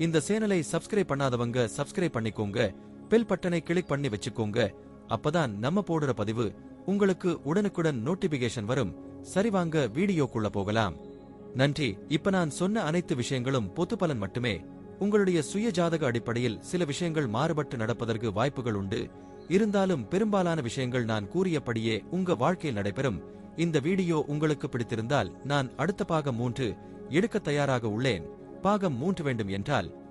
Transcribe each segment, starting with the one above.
இந்த சேனலை சப்ஸ்கிரைப் பண்ணாதவங்க சப்ஸ்கிரைப் பண்ணிக்கோங்க. பெல் பட்டனை கிளிக் பண்ணி வச்சுக்கோங்க. அப்பதான் நம்ம போடுற பதிவு உங்களுக்கு உடனுக்குடன் நோட்டிபிகேஷன் வரும். சரிவாங்க வீடியோக்குள்ள போகலாம். நன்றி. இப்ப நான் சொன்ன அனைத்து விஷயங்களும் பொத்து பலன் மட்டுமே. உங்களுடைய சுய ஜாதக அடிப்படையில் சில விஷயங்கள் மாறுபட்டு நடப்பதற்கு வாய்ப்புகள் உண்டு. இருந்தாலும் பெரும்பாலான விஷயங்கள் நான் கூறியபடியே உங்க வாழ்க்கையில் நடைபெறும். இந்த வீடியோ உங்களுக்கு பிடித்திருந்தால் நான் அடுத்த பாகம் மூன்று எடுக்க தயாராக உள்ளேன். பாகம் மூன்று வேண்டும் என்றால்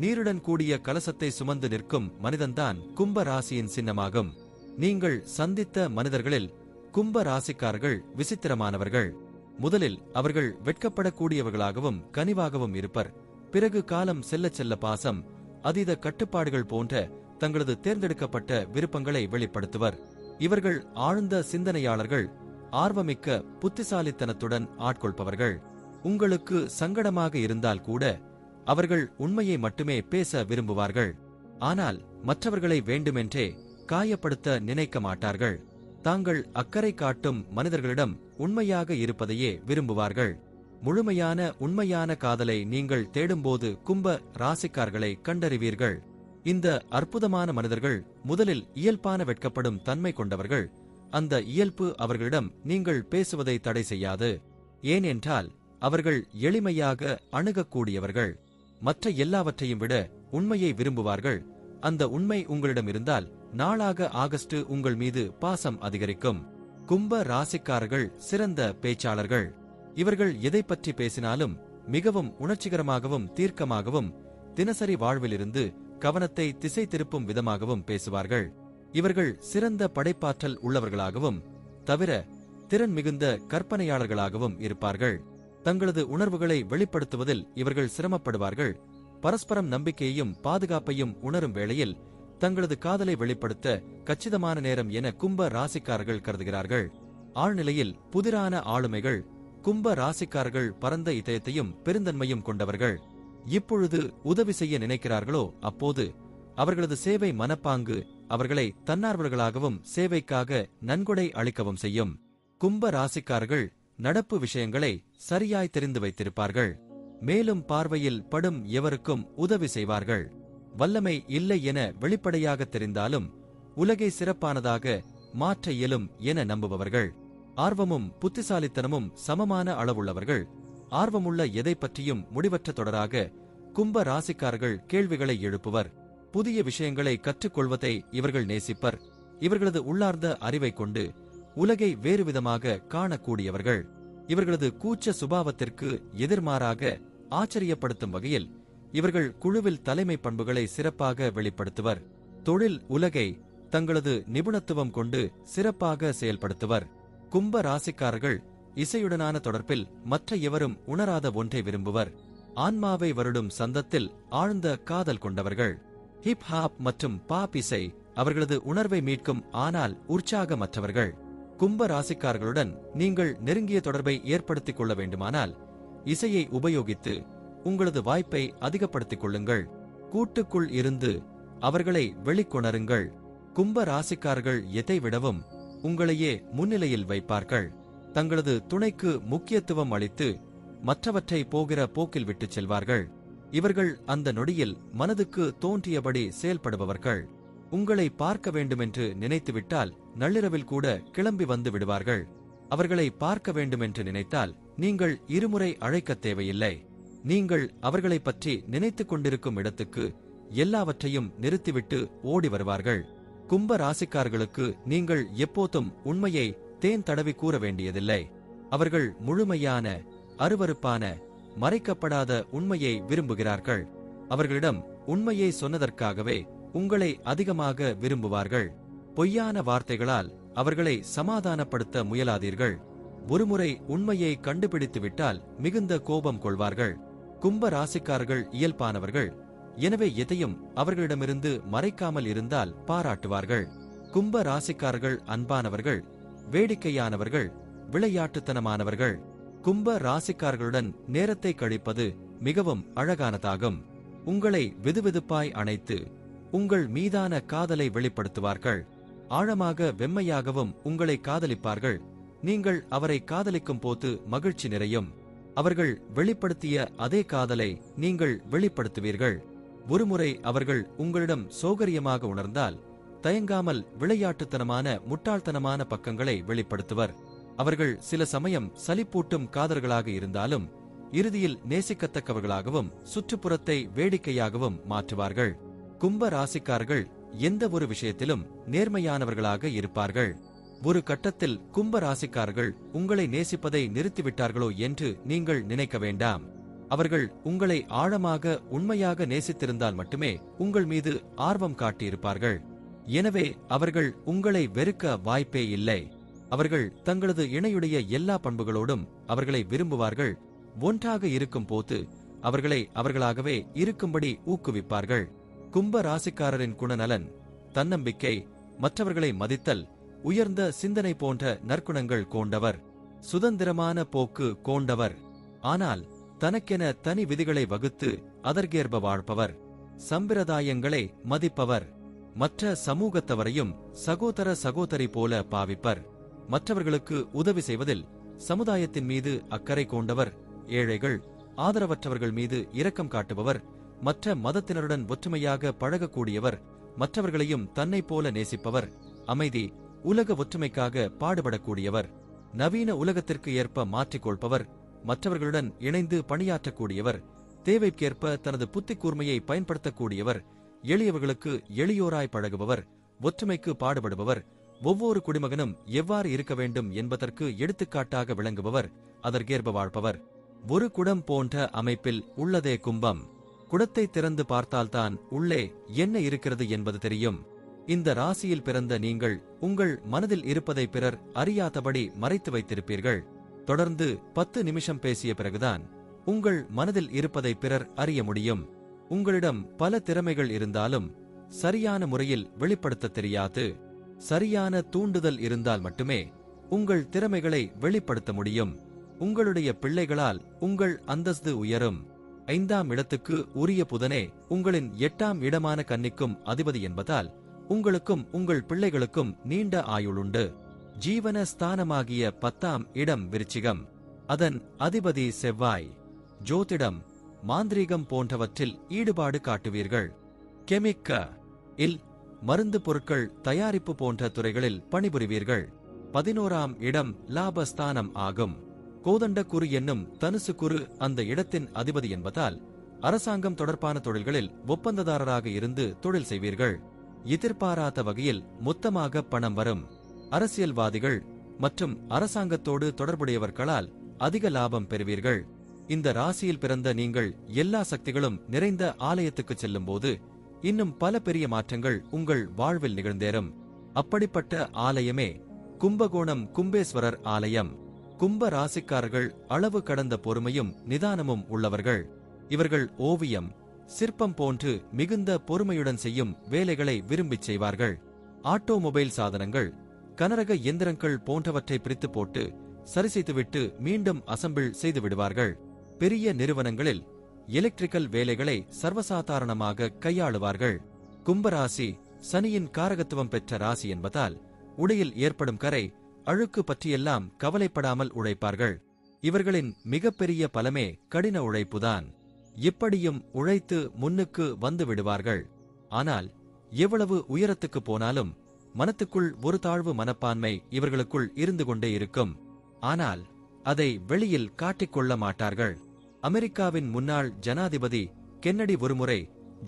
நீருடன் கூடிய கலசத்தை சுமந்து நிற்கும் மனிதன்தான் கும்ப ராசியின் சின்னமாகும். நீங்கள் சந்தித்த மனிதர்களில் கும்ப ராசிக்காரர்கள் விசித்திரமானவர்கள். முதலில் அவர்கள் வெட்கப்படக்கூடியவர்களாகவும் கனிவாகவும் இருப்பர். பிறகு காலம் செல்ல செல்ல பாசம் அதீத கட்டுப்பாடுகள் போன்ற தங்களது தேர்ந்தெடுக்கப்பட்ட விருப்பங்களை வெளிப்படுத்துவர். இவர்கள் ஆழ்ந்த சிந்தனையாளர்கள் ஆர்வமிக்க புத்திசாலித்தனத்துடன் ஆட்கொள்பவர்கள். உங்களுக்கு சங்கடமாக இருந்தால் கூட அவர்கள் உண்மையை மட்டுமே பேச விரும்புவார்கள். ஆனால் மற்றவர்களை வேண்டுமென்றே காயப்படுத்த நினைக்க மாட்டார்கள். தாங்கள் அக்கறை காட்டும் மனிதர்களிடம் உண்மையாக இருப்பதையே விரும்புவார்கள். முழுமையான உண்மையான காதலை நீங்கள் தேடும்போது கும்ப ராசிக்கார்களை கண்டறிவீர்கள். இந்த அற்புதமான மனிதர்கள் முதலில் இயல்பான வெட்கப்படும் தன்மை கொண்டவர்கள். அந்த இயல்பு அவர்களிடம் நீங்கள் பேசுவதை தடை செய்யாது. ஏனென்றால் அவர்கள் எளிமையாக அணுகக்கூடியவர்கள். மற்ற எல்லாவற்றையும் விட உண்மையை விரும்புவார்கள். அந்த உண்மை உங்களிடம் இருந்தால் நாளாக ஆகஸ்ட் உங்கள் மீது பாசம் அதிகரிக்கும். கும்ப ராசிக்காரர்கள் சிறந்த பேச்சாளர்கள். இவர்கள் எதை பற்றி பேசினாலும் மிகவும் உணர்ச்சிகரமாகவும் தீர்க்கமாகவும் தினசரி வாழ்விலிருந்து கவனத்தை திசை திருப்பும் விதமாகவும் பேசுவார்கள். இவர்கள் சிறந்த படைப்பாற்றல் உள்ளவர்களாகவும் தவிர திறன் மிகுந்த கற்பனையாளர்களாகவும் இருப்பார்கள். தங்களது உணர்வுகளை வெளிப்படுத்துவதில் இவர்கள் சிரமப்படுவார்கள். பரஸ்பரம் நம்பிக்கையையும் பாதுகாப்பையும் உணரும் வேளையில் தங்களது காதலை வெளிப்படுத்த கச்சிதமான நேரம் என கும்ப ராசிக்காரர்கள் கருதுகிறார்கள். ஆழ்நிலையில் புதிரான ஆளுமைகள் கும்ப ராசிக்காரர்கள் பரந்த இதயத்தையும் பெருந்தன்மையும் கொண்டவர்கள். இப்பொழுது உதவி செய்ய நினைக்கிறார்களோ? அப்போது அவர்களது சேவை மனப்பாங்கு அவர்களை தன்னார்வர்களாகவும் சேவைக்காக நன்கொடை அளிக்கவும் செய்யும். கும்ப ராசிக்காரர்கள் நடப்பு விஷயங்களை சரியாய் தெரிந்து வைத்திருப்பார்கள். மேலும் பார்வையில் படும் எவருக்கும் உதவி செய்வார்கள். வல்லமை இல்லை என வெளிப்படையாக தெரிந்தாலும் உலகை சிறப்பானதாக மாற்ற இயலும் என நம்புபவர்கள். ஆர்வமும் புத்திசாலித்தனமும் சமமான அளவுள்ளவர்கள். ஆர்வமுள்ள எதை பற்றியும் முடிவற்ற தொடராக கும்ப ராசிக்காரர்கள் கேள்விகளை எழுப்புவர். புதிய விஷயங்களை கற்றுக்கொள்வதை இவர்கள் நேசிப்பர். இவர்களது உள்ளார்ந்த அறிவைக் கொண்டு உலகை வேறு விதமாக காணக்கூடியவர்கள். இவர்களது கூச்ச சுபாவத்திற்கு எதிர்மாறாக ஆச்சரியப்படுத்தும் வகையில் இவர்கள் குழுவில் தலைமை பண்புகளை சிறப்பாக வெளிப்படுத்துவர். தொழில் உலகை தங்களது நிபுணத்துவம் கொண்டு சிறப்பாக செயல்படுத்துவர். கும்ப ராசிக்காரர்கள் இசையுடனான தொடர்பில் மற்ற எவரும் உணராத ஒன்றை விரும்புவர். ஆன்மாவை வருடும் சந்தத்தில் ஆழ்ந்த காதல் கொண்டவர்கள். ஹிப் ஹாப் மற்றும் பாப் இசை அவர்களது உணர்வை மீட்கும் ஆனால் உற்சாகமற்றவர்கள். கும்ப ராசிக்காரர்களுடன் நீங்கள் நெருங்கிய தொடர்பை ஏற்படுத்திக் கொள்ள வேண்டுமானால் இசையை உபயோகித்து உங்களது வாய்ப்பை அதிகப்படுத்திக் கொள்ளுங்கள். கூட்டுக்குள் இருந்து அவர்களை வெளிக்கொணருங்கள். கும்ப ராசிக்காரர்கள் எதை விடவும் உங்களையே முன்னிலையில் வைப்பார்கள். தங்களது துணைக்கு முக்கியத்துவம் அளித்து மற்றவற்றை போகிற போக்கில் விட்டுச் செல்வார்கள். இவர்கள் அந்த நொடியில் மனதுக்கு தோன்றியபடி செயல்படுபவர்கள். உங்களை பார்க்க வேண்டுமென்று நினைத்துவிட்டால் நள்ளிரவில் கூட கிளம்பி வந்து விடுவார்கள். அவர்களை பார்க்க வேண்டுமென்று நினைத்தால் நீங்கள் இருமுறை அழைக்கத் தேவையில்லை. நீங்கள் அவர்களைப் பற்றி நினைத்துக் கொண்டிருக்கும் இடத்துக்கு எல்லாவற்றையும் நிறுத்திவிட்டு ஓடி வருவார்கள். கும்ப ராசிக்காரர்களுக்கு நீங்கள் எப்போதும் உண்மையை தேன் தடவி கூற வேண்டியதில்லை. அவர்கள் முழுமையான அருவருப்பான மறைக்கப்படாத உண்மையை விரும்புகிறார்கள். அவர்களிடம் உண்மையை சொன்னதற்காகவே உங்களை அதிகமாக விரும்புவார்கள். பொய்யான வார்த்தைகளால் அவர்களை சமாதானப்படுத்த முயலாதீர்கள். ஒருமுறை உண்மையை கண்டுபிடித்துவிட்டால் மிகுந்த கோபம் கொள்வார்கள். கும்ப ராசிக்காரர்கள் இயல்பானவர்கள். எனவே எதையும் அவர்களிடமிருந்து மறைக்காமல் இருந்தால் பாராட்டுவார்கள். கும்ப ராசிக்காரர்கள் அன்பானவர்கள் வேடிக்கையானவர்கள் விளையாட்டுத்தனமானவர்கள். கும்ப ராசிக்காரர்களுடன் நேரத்தை கழிப்பது மிகவும் அழகானதாகும். உங்களை வெதுவெதுப்பாய் அணைத்து உங்கள் மீதான காதலை வெளிப்படுத்துவார்கள். ஆழமாக வெம்மையாகவும் உங்களை காதலிப்பார்கள். நீங்கள் அவரை காதலிக்கும் போது மகிழ்ச்சி நிறையும். அவர்கள் வெளிப்படுத்திய அதே காதலை நீங்கள் வெளிப்படுத்துவீர்கள். ஒருமுறை அவர்கள் உங்களிடம் சோகரியமாக உணர்ந்தால் தயங்காமல் விளையாட்டுத்தனமான முட்டாள்தனமான பக்கங்களை வெளிப்படுத்துவர். அவர்கள் சில சமயம் சலிப்பூட்டும் காதல்களாக இருந்தாலும் இறுதியில் நேசிக்கத்தக்கவர்களாகவும் சுற்றுப்புறத்தை வேடிக்கையாகவும் மாற்றுவார்கள். கும்ப ராசிக்காரர்கள் எந்த ஒரு விஷயத்திலும் நேர்மையானவர்களாக இருப்பார்கள். ஒரு கட்டத்தில் கும்ப ராசிக்காரர்கள் உங்களை நேசிப்பதை நிறுத்திவிட்டார்களோ என்று நீங்கள் நினைக்க வேண்டாம். அவர்கள் உங்களை ஆழமாக உண்மையாக நேசித்திருந்தால் மட்டுமே உங்கள் மீது ஆர்வம் காட்டியிருப்பார்கள். எனவே அவர்கள் உங்களை வெறுக்க வாய்ப்பே இல்லை. அவர்கள் தங்களது இணையுடைய எல்லா பண்புகளோடும் அவர்களை விரும்புவார்கள். ஒன்றாக இருக்கும் போது அவர்களை அவர்களாகவே இருக்கும்படி ஊக்குவிப்பார்கள். கும்ப ராசிக்காரரின் குணநலன் தன்னம்பிக்கை மற்றவர்களை மதித்தல் உயர்ந்த சிந்தனை போன்ற நற்குணங்கள் கொண்டவர் சுதந்திரமான போக்கு கொண்டவர். ஆனால் தனக்கென தனி விதிகளை வகுத்து அதற்கேற்ப வாழ்பவர் சம்பிரதாயங்களை மதிப்பவர் மற்ற சமூகத்தவரையும் சகோதர சகோதரி போல பாவிப்பர். மற்றவர்களுக்கு உதவி செய்வதில் சமுதாயத்தின் மீது அக்கறை கொண்டவர் ஏழைகள் ஆதரவற்றவர்கள் மீது இரக்கம் காட்டுபவர் மற்ற மதத்தினருடன் ஒற்றுமையாக பழகக்கூடியவர் மற்றவர்களையும் தன்னைப் போல நேசிப்பவர். அமைதி உலக ஒற்றுமைக்காக பாடுபடக்கூடியவர். நவீன உலகத்திற்கு ஏற்ப மாற்றிக்கொள்பவர். மற்றவர்களுடன் இணைந்து பணியாற்றக்கூடியவர். தேவைக்கேற்ப தனது புத்தி கூர்மையை பயன்படுத்தக்கூடியவர். எளியவர்களுக்கு எளியோராய் பழகுபவர். ஒற்றுமைக்கு பாடுபடுபவர். ஒவ்வொரு குடிமகனும் எவ்வாறு இருக்க வேண்டும் என்பதற்கு எடுத்துக்காட்டாக விளங்குபவர். அதற்கேற்ப வாழ்பவர். ஒரு குடம் போன்ற அமைப்பில் உள்ளதே கும்பம். குடத்தை திறந்து பார்த்தால்தான் உள்ளே என்ன இருக்கிறது என்பது தெரியும். இந்த ராசியில் பிறந்த நீங்கள் உங்கள் மனதில் இருப்பதை பிறர் அறியாதபடி மறைத்து வைத்திருப்பீர்கள். தொடர்ந்து பத்து நிமிஷம் பேசிய பிறகுதான் உங்கள் மனதில் இருப்பதை பிறர் அறிய முடியும். உங்களிடம் பல திறமைகள் இருந்தாலும் சரியான முறையில் வெளிப்படுத்த தெரியாது. சரியான தூண்டுதல் இருந்தால் மட்டுமே உங்கள் திறமைகளை வெளிப்படுத்த முடியும். உங்களுடைய பிள்ளைகளால் உங்கள் அந்தஸ்து உயரும். ஐந்தாம் இடத்துக்கு உரிய புதனே உங்களின் எட்டாம் இடமான கன்னிக்கும் அதிபதி என்பதால் உங்களுக்கும் உங்கள் பிள்ளைகளுக்கும் நீண்ட ஆயுளுண்டு. ஜீவன ஸ்தானமாகிய பத்தாம் இடம் விருச்சிகம். அதன் அதிபதி செவ்வாய். ஜோதிடம் மாந்திரீகம் போன்றவற்றில் ஈடுபாடு காட்டுவீர்கள். கெமிக்க இல் மருந்து பொருட்கள் தயாரிப்பு போன்ற துறைகளில் பணிபுரிவீர்கள். பதினோராம் இடம் லாபஸ்தானம் ஆகும். கோதண்ட குரு என்னும் தனுசு குரு அந்த இடத்தின் அதிபதி என்பதால் அரசாங்கம் தொடர்பான தொழில்களில் ஒப்பந்ததாரராக இருந்து தொழில் செய்வீர்கள். எதிர்பாராத வகையில் மொத்தமாக பணம் வரும். அரசியல்வாதிகள் மற்றும் அரசாங்கத்தோடு தொடர்புடையவர்களால் அதிக லாபம் பெறுவீர்கள். இந்த ராசியில் பிறந்த நீங்கள் எல்லா சக்திகளும் நிறைந்த ஆலயத்துக்கு செல்லும்போது இன்னும் பல பெரிய மாற்றங்கள் உங்கள் வாழ்வில் நிகழ்ந்தேறும். அப்படிப்பட்ட ஆலயமே கும்பகோணம் கும்பேஸ்வரர் ஆலயம். கும்ப ராசிக்காரர்கள் அளவு கடந்த பொறுமையும் நிதானமும் உள்ளவர்கள். இவர்கள் ஓவியம் சிற்பம் போன்று மிகுந்த பொறுமையுடன் செய்யும் வேலைகளை விரும்பிச் செய்வார்கள். ஆட்டோமொபைல் சாதனங்கள் கனரக இயந்திரங்கள் போன்றவற்றை பிரித்து போட்டு சரிசெய்துவிட்டு மீண்டும் அசம்பிள் செய்து விடுவார்கள். பெரிய நிறுவனங்களில் எலக்ட்ரிக்கல் வேலைகளை சர்வசாதாரணமாக கையாளுவார்கள். கும்பராசி சனியின் காரகத்துவம் பெற்ற ராசி என்பதால் உடையில் ஏற்படும் கரை அழுக்கு பற்றியெல்லாம் கவலைப்படாமல் உழைப்பார்கள். இவர்களின் மிகப்பெரிய பலமே கடின உழைப்புதான். இப்படியும் உழைத்து முன்னுக்கு வந்து விடுவார்கள். ஆனால் எவ்வளவு உயரத்துக்கு போனாலும் மனத்துக்குள் ஒரு தாழ்வு மனப்பான்மை இவர்களுக்குள் இருந்து கொண்டே இருக்கும். ஆனால் அதை வெளியில் காட்டிக்கொள்ள மாட்டார்கள். அமெரிக்காவின் முன்னாள் ஜனாதிபதி கென்னடி ஒருமுறை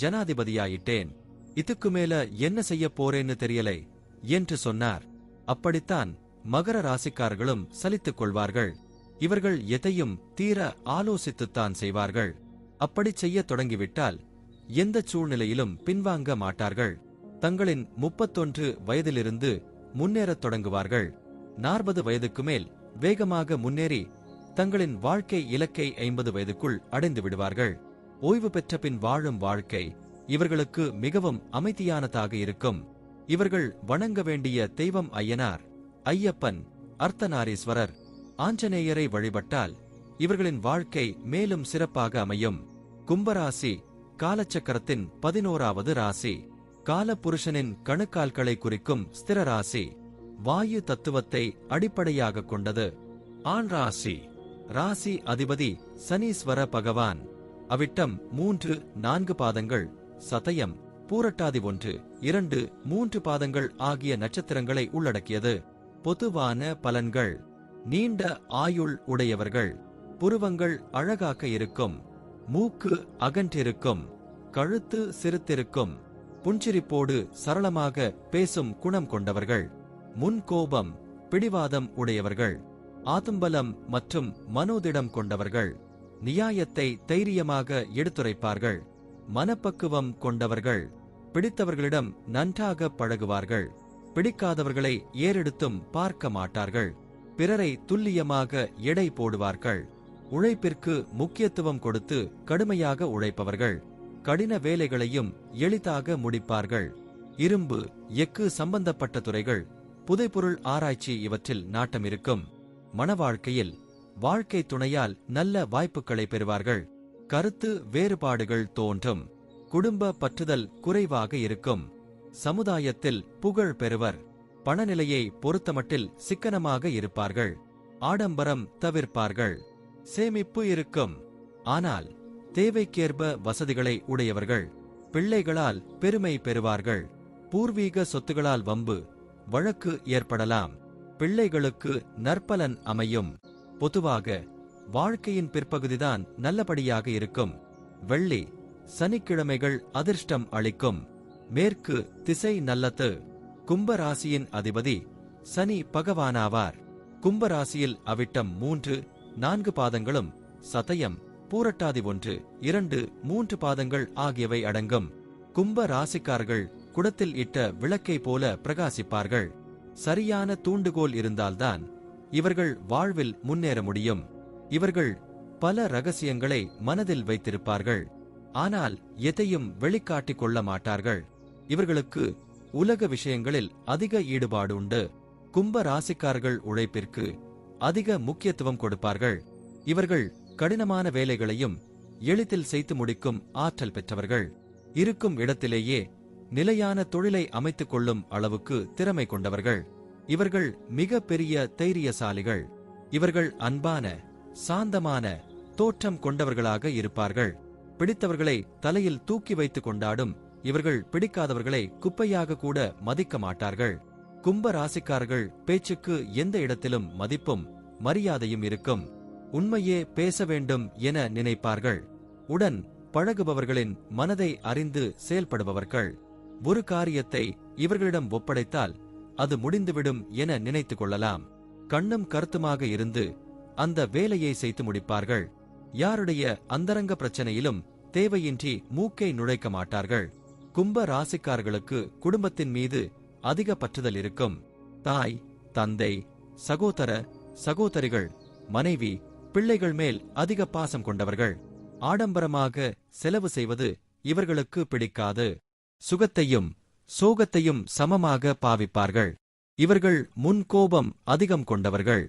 ஜனாதிபதியாயிட்டேன். இதுக்கு மேல என்ன செய்ய போறேன்னு தெரியலை என்று சொன்னார். அப்படித்தான் மகர ராசிக்காரர்களும் சலித்துக் கொள்வார்கள். இவர்கள் எதையும் தீர ஆலோசித்துத்தான் செய்வார்கள். அப்படி செய்யத் தொடங்கிவிட்டால் எந்த சூழ்நிலையிலும் பின்வாங்க மாட்டார்கள். தங்களின் முப்பத்தொன்று வயதிலிருந்து முன்னேறத் தொடங்குவார்கள். நாற்பது வயதுக்கு மேல் வேகமாக முன்னேறி தங்களின் வாழ்க்கை இலக்கை ஐம்பது வயதுக்குள் அடைந்து விடுவார்கள். ஓய்வு பெற்ற பின் வாழும் வாழ்க்கை இவர்களுக்கு மிகவும் அமைதியானதாக இருக்கும். இவர்கள் வணங்க வேண்டிய தெய்வம் ஐயனார். ஐயப்பன் அர்த்தநாரீஸ்வரர் ஆஞ்சநேயரை வழிபட்டால் இவர்களின் வாழ்க்கை மேலும் சிறப்பாக அமையும். கும்பராசி காலச்சக்கரத்தின் பதினோராவது ராசி. காலபுருஷனின் கணுக்கால்களை குறிக்கும் ஸ்திர ராசி. வாயு தத்துவத்தை அடிப்படையாக கொண்டது. ஆண் ராசி ராசி அதிபதி சனீஸ்வர பகவான். அவிட்டம் மூன்று நான்கு பாதங்கள் சதயம் பூரட்டாதி ஒன்று இரண்டு மூன்று பாதங்கள் ஆகிய நட்சத்திரங்களை உள்ளடக்கியது. பொதுவான பலன்கள் நீண்ட ஆயுள் உடையவர்கள் புருவங்கள் அழகாக இருக்கும் மூக்கு அகன்றிருக்கும் கழுத்து சிறுத்திருக்கும் புன்சிரிப்போடு சரளமாக பேசும் குணம் கொண்டவர்கள் முன்கோபம் பிடிவாதம் உடையவர்கள் ஆதும்பலம் மற்றும் மனோதிடம் கொண்டவர்கள் நியாயத்தை தைரியமாக எடுத்துரைப்பார்கள் மனப்பக்குவம் கொண்டவர்கள் பிடித்தவர்களிடம் நன்றாக பழகுவார்கள். பிடிக்காதவர்களை ஏறெடுத்தும் பார்க்க மாட்டார்கள். பிறரை துல்லியமாக எடை போடுவார்கள். உழைப்பிற்கு முக்கியத்துவம் கொடுத்து கடுமையாக உழைப்பவர்கள். கடின வேலைகளையும் எளிதாக முடிப்பார்கள். இரும்பு எஃகு சம்பந்தப்பட்ட துறைகள் புதைபொருள் ஆராய்ச்சி இவற்றில் நாட்டம் இருக்கும். மணவாழ்க்கையில் வாழ்க்கை துணையால் நல்ல வாய்ப்புகளை பெறுவார்கள். கருத்து வேறுபாடுகள் தோன்றும். குடும்ப பற்றுதல் குறைவாக இருக்கும். சமுதாயத்தில் புகழ் பெறுவர். பணநிலையை பொறுத்தமட்டில் சிக்கனமாக இருப்பார்கள். ஆடம்பரம் தவிர்ப்பார்கள். சேமிப்பு இருக்கும். ஆனால் தேவைக்கேற்ப வசதிகளை உடையவர்கள். பிள்ளைகளால் பெருமை பெறுவார்கள். பூர்வீக சொத்துகளால் வம்பு வழக்கு ஏற்படலாம். பிள்ளைகளுக்கு நற்பலன் அமையும். பொதுவாக வாழ்க்கையின் பிற்பகுதிதான் நல்லபடியாக இருக்கும். வெள்ளி சனிக்கிழமைகள் அதிர்ஷ்டம் அளிக்கும். மேற்கு திசை நல்லது கும்பராசியின் அதிபதி சனி பகவானாவார். கும்பராசியில் அவிட்டம் மூன்று நான்கு பாதங்களும் சதயம் பூரட்டாதி ஒன்று இரண்டு மூன்று பாதங்கள் ஆகியவை அடங்கும். கும்ப ராசிக்காரர்கள் குடத்தில் இட்ட விளக்கை போல பிரகாசிப்பார்கள். சரியான தூண்டுகோல் இருந்தால்தான் இவர்கள் வாழ்வில் முன்னேற முடியும். இவர்கள் பல ரகசியங்களை மனதில் வைத்திருப்பார்கள். ஆனால் எதையும் வெளிக்காட்டிக் கொள்ள மாட்டார்கள். இவர்களுக்கு உலக விஷயங்களில் அதிக ஈடுபாடு உண்டு. கும்ப ராசிக்காரர்கள் உழைப்பிற்கு அதிக முக்கியத்துவம் கொடுப்பார்கள். இவர்கள் கடினமான வேலைகளையும் எளிதில் செய்து முடிக்கும் ஆற்றல் பெற்றவர்கள். இருக்கும் இடத்திலேயே நிலையான தொழிலை அமைத்துக் கொள்ளும் அளவுக்கு திறமை கொண்டவர்கள். இவர்கள் மிக பெரிய தைரியசாலிகள். இவர்கள் அன்பான சாந்தமான தோற்றம் கொண்டவர்களாக இருப்பார்கள். பிடித்தவர்களை தலையில் தூக்கி வைத்துக் கொண்டாடும் இவர்கள் பிடிக்காதவர்களை குப்பையாக கூட மதிக்க மாட்டார்கள். கும்ப ராசிக்காரர்கள் பேச்சுக்கு எந்த இடத்திலும் மதிப்பும் மரியாதையும் இருக்கும். உண்மையே பேச வேண்டும் என நினைப்பார்கள். உடன் பழகுபவர்களின் மனதை அறிந்து செயல்படுபவர்கள். ஒரு காரியத்தை இவர்களிடம் ஒப்படைத்தால் அது முடிந்துவிடும் என நினைத்துக் கொள்ளலாம். கண்ணும் கருத்துமாக இருந்து அந்த வேலையை செய்து முடிப்பார்கள். யாருடைய அந்தரங்க பிரச்சனையிலும் தேவையின்றி மூக்கை நுழைக்க மாட்டார்கள். கும்ப ராசிக்காரர்களுக்கு குடும்பத்தின் மீது அதிக பற்றுதல் இருக்கும். தாய் தந்தை சகோதர சகோதரிகள் மனைவி பிள்ளைகள் மேல் அதிக பாசம் கொண்டவர்கள். ஆடம்பரமாக செலவு செய்வது இவர்களுக்கு பிடிக்காது. சுகத்தையும் சோகத்தையும் சமமாக பாவிப்பார்கள். இவர்கள் முன்கோபம் அதிகம் கொண்டவர்கள்.